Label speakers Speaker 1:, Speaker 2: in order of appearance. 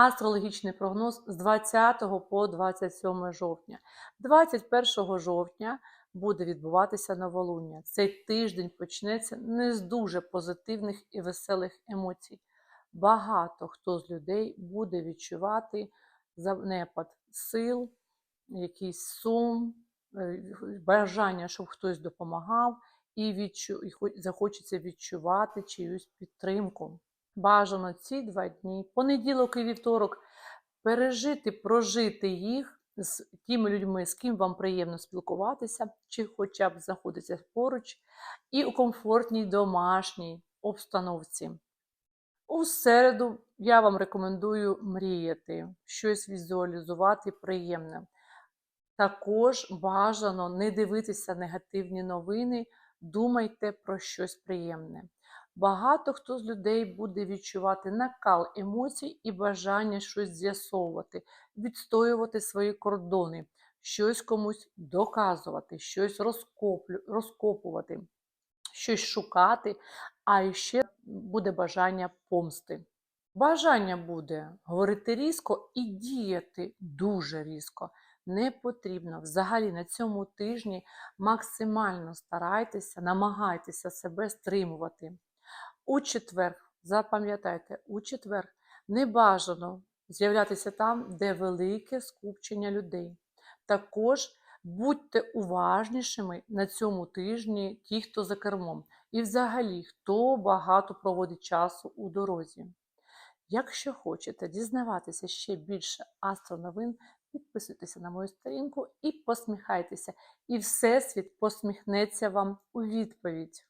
Speaker 1: Астрологічний прогноз з 20 по 27 жовтня. 21 жовтня буде відбуватися новолуння. Цей тиждень почнеться не з дуже позитивних і веселих емоцій. Багато хто з людей буде відчувати занепад сил, якийсь сум, е, бажання, щоб хтось допомагав, і, відчу... захочеться відчувати чиюсь підтримку. Бажано ці два дні, понеділок і вівторок, пережити, прожити їх з тими людьми, з ким вам приємно спілкуватися, чи хоча б знаходитися поруч, і у комфортній домашній обстановці. У середу я вам рекомендую мріяти, щось візуалізувати приємне. Також бажано не дивитися негативні новини, думайте про щось приємне. Багато хто з людей буде відчувати накал емоцій і бажання щось з'ясовувати, відстоювати свої кордони, щось комусь доказувати, щось розкоплю- розкопувати, щось шукати, а ще буде бажання помсти. Бажання буде говорити різко і діяти дуже різко. Не потрібно взагалі на цьому тижні максимально старайтеся, намагайтеся себе стримувати. У четвер, запам'ятайте, у четвер не бажано з'являтися там, де велике скупчення людей. Також будьте уважнішими на цьому тижні, ті, хто за кермом, і взагалі, хто багато проводить часу у дорозі. Якщо хочете дізнаватися ще більше астроновин, підписуйтеся на мою сторінку і посміхайтеся, і Всесвіт посміхнеться вам у відповідь.